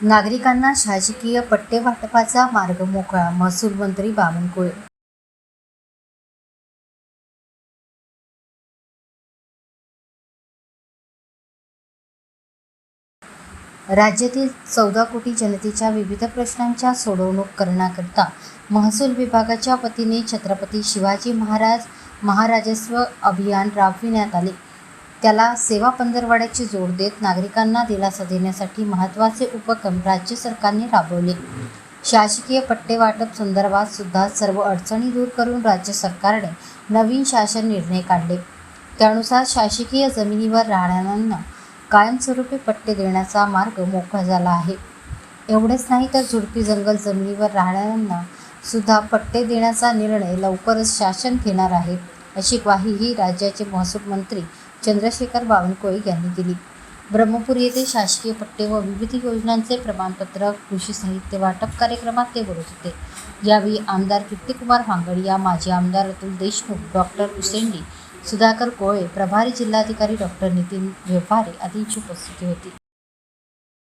नागरिकांना शासकीय पट्टे वाटपाचा मार्ग मोकळा महसूल मंत्री बावनकुळे राज्यातील चौदा कोटी जनतेच्या विविध प्रश्नांच्या सोडवणूक करण्याकरिता महसूल विभागाच्या वतीने छत्रपती शिवाजी महाराज महाराजस्व अभियान राबविण्यात आले. त्याला सेवा पंधरवड्याची जोड देत नागरिकांना दिलासा देण्यासाठी महत्त्वाचे उपक्रम राज्य सरकारने राबवले. शासकीय पट्टे वाटप संदर्भात सुद्धा सर्व अडचणी दूर करून राज्य सरकारने नवीन शासन निर्णय काढले. त्यानुसार शासकीय जमिनीवर राहणाऱ्यांना कायमस्वरूपी पट्टे देण्याचा मार्ग मोकळा झाला आहे. एवढेच नाही तर झुडपी जंगल जमिनीवर राहणाऱ्यांना सुद्धा पट्टे देण्याचा निर्णय लवकरच शासन घेणार आहे. अशी ग्वाहीही राज्याचे महसूल मंत्री चंद्रशेखर बावनकुळे यांनी दिली. ब्रह्मपूर येथे शासकीय पट्टे व विविध योजनांचे प्रमाणपत्र कृषी साहित्य वाटप कार्यक्रमात ते बोलत होते. यावेळी आमदार कीर्तिकुमार भांगडिया माजी आमदार अतुल देशमुख डॉक्टर उसेंडी सुधाकर कोळे प्रभारी जिल्हाधिकारी डॉक्टर नितीन व्यवहारे आदींची उपस्थिती होती.